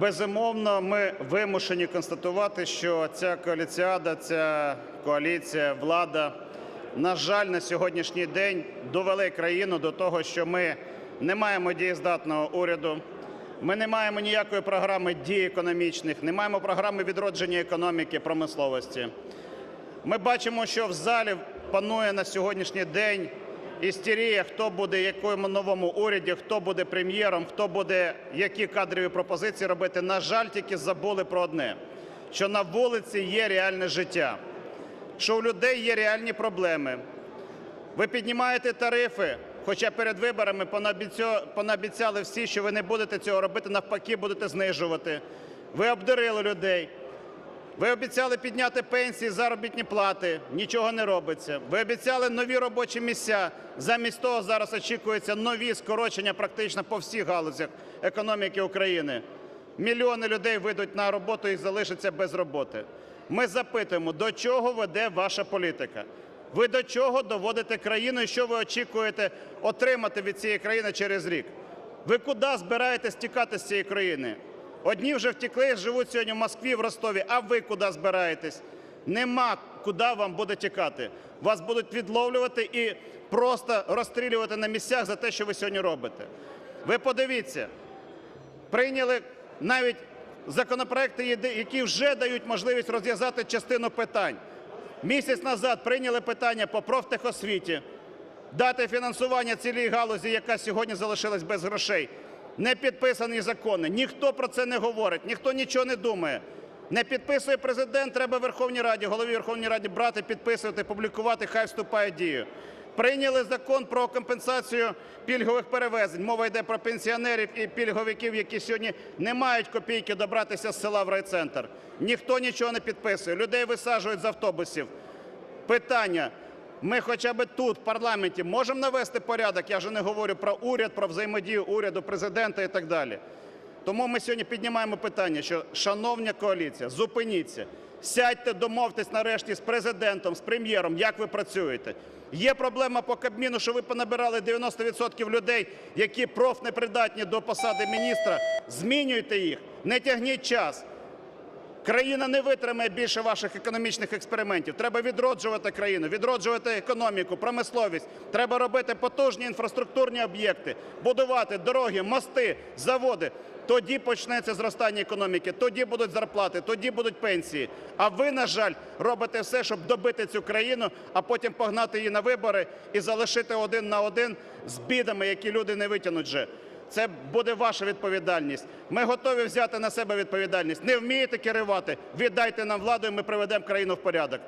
Безумовно, ми вимушені констатувати, що ця коаліціада, ця коаліція, влада, на жаль, на сьогоднішній день довели країну до того, що ми не маємо дієздатного уряду, ми не маємо ніякої програми дій економічних, не маємо програми відродження економіки, промисловості. Ми бачимо, що в залі панує на сьогоднішній день істерія, хто буде якому новому уряді, хто буде прем'єром, хто буде які кадрові пропозиції робити. На жаль, тільки забули про одне, що на вулиці є реальне життя, що у людей є реальні проблеми. Ви піднімаєте тарифи, хоча перед виборами понаобіцяли всі, що ви не будете цього робити, навпаки, будете знижувати. Ви обдурили людей. Ви обіцяли підняти пенсії, заробітні плати, нічого не робиться. Ви обіцяли нові робочі місця. Замість того зараз очікуються нові скорочення практично по всіх галузях економіки України. Мільйони людей вийдуть на роботу і залишаться без роботи. Ми запитуємо, до чого веде ваша політика? Ви до чого доводите країну і що ви очікуєте отримати від цієї країни через рік? Ви куди збираєтесь тікати з цієї країни? Одні вже втекли, живуть сьогодні в Москві, в Ростові. А ви куди збираєтесь? Нема куди вам буде тікати. Вас будуть відловлювати і просто розстрілювати на місцях за те, що ви сьогодні робите. Ви подивіться, прийняли навіть законопроекти, які вже дають можливість розв'язати частину питань. Місяць назад прийняли питання по профтехосвіті, дати фінансування цілій галузі, яка сьогодні залишилась без грошей. Не підписані закони. Ніхто про це не говорить, ніхто нічого не думає. Не підписує президент, треба Верховній Раді, голові Верховної Ради брати, підписувати, публікувати, хай вступає дію. Прийняли закон про компенсацію пільгових перевезень. Мова йде про пенсіонерів і пільговиків, які сьогодні не мають копійки добратися з села в райцентр. Ніхто нічого не підписує. Людей висаджують з автобусів. Питання. Ми хоча б тут, в парламенті, можемо навести порядок. Я вже не говорю про уряд, про взаємодію уряду, президента і так далі. Тому ми сьогодні піднімаємо питання, що, шановна коаліція, зупиніться, сядьте, домовтесь нарешті з президентом, з прем'єром, як ви працюєте. Є проблема по Кабміну, що ви понабирали 90% людей, які профнепридатні до посади міністра. Змінюйте їх, не тягніть час. Країна не витримає більше ваших економічних експериментів. Треба відроджувати країну, відроджувати економіку, промисловість. Треба робити потужні інфраструктурні об'єкти, будувати дороги, мости, заводи. Тоді почнеться зростання економіки, тоді будуть зарплати, тоді будуть пенсії. А ви, на жаль, робите все, щоб добити цю країну, а потім погнати її на вибори і залишити один на один з бідами, які люди не витягнуть вже. Це буде ваша відповідальність. Ми готові взяти на себе відповідальність. Не вмієте керувати? Віддайте нам владу, і ми приведемо країну в порядок.